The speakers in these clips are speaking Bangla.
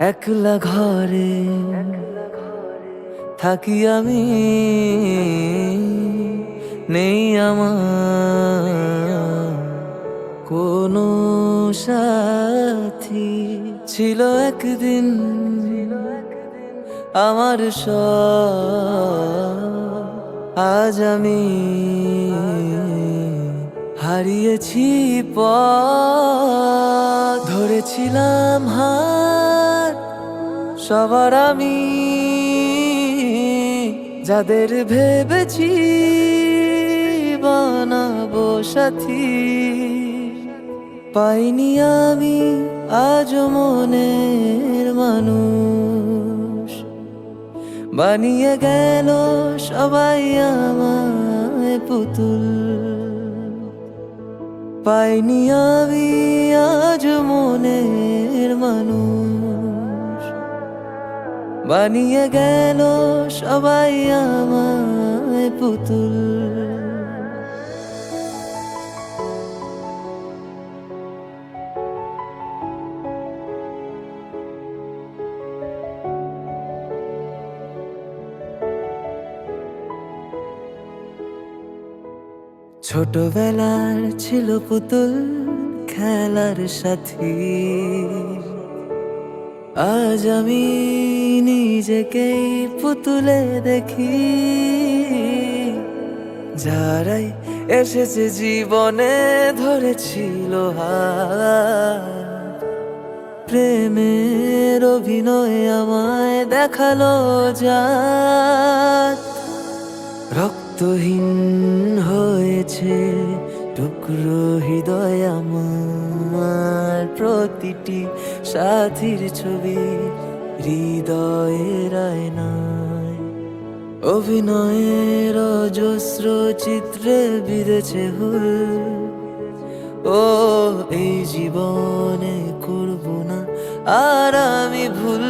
একলা ঘরে থাকি আমি, নেই আমার কোনো সাথী। ছিল একদিন আমার আজ আমি হারিয়েছি পথ, ধরেছিলাম হাত সবার আমি যাদের ভেবেছি বানাবো সাথী। পাইনি আমি আজ মনের মানুষ। বানিয়ে গেল সবাই আমায় পুতুল। পাইনি আমি আজ মনের মানুষ। বানিয়ে গেল সবাই আমায় পুতুল। ছোটবেলার ছিল পুতুল খেলার সাথী। আজ আমি নিজেকেই পুতুলে দেখি। যারাই এসেছে জীবনে ধরেছিল প্রেমের অভিনয় আমায় দেখাল যাত রক্তহীন হয়েছে টুকরো হৃদয় আমার। প্রতিটি সাথীর ছবি হৃদয়ের অভিনয়ের অজস্র চিত্রে বিঁধেছে হুল। ও, এই জীবনে করব না আর আমি ভুল।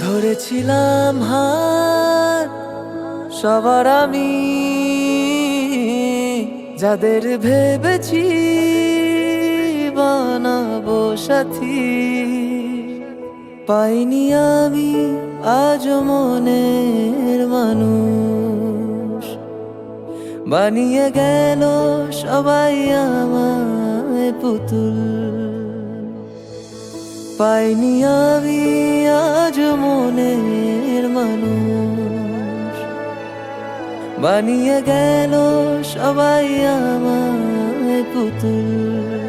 ধরেছিলাম হাত সবার আমি, যাদের ভেবেছি বানাবো সাথী। পাইনি আমি আজ মনের মানুষ। বানিয়ে গেল সবাই আমায় পুতুল। পাইনি আমি আজ মনের মানুষ। বানিয়ে গেল সবাই আমায় পুতুল।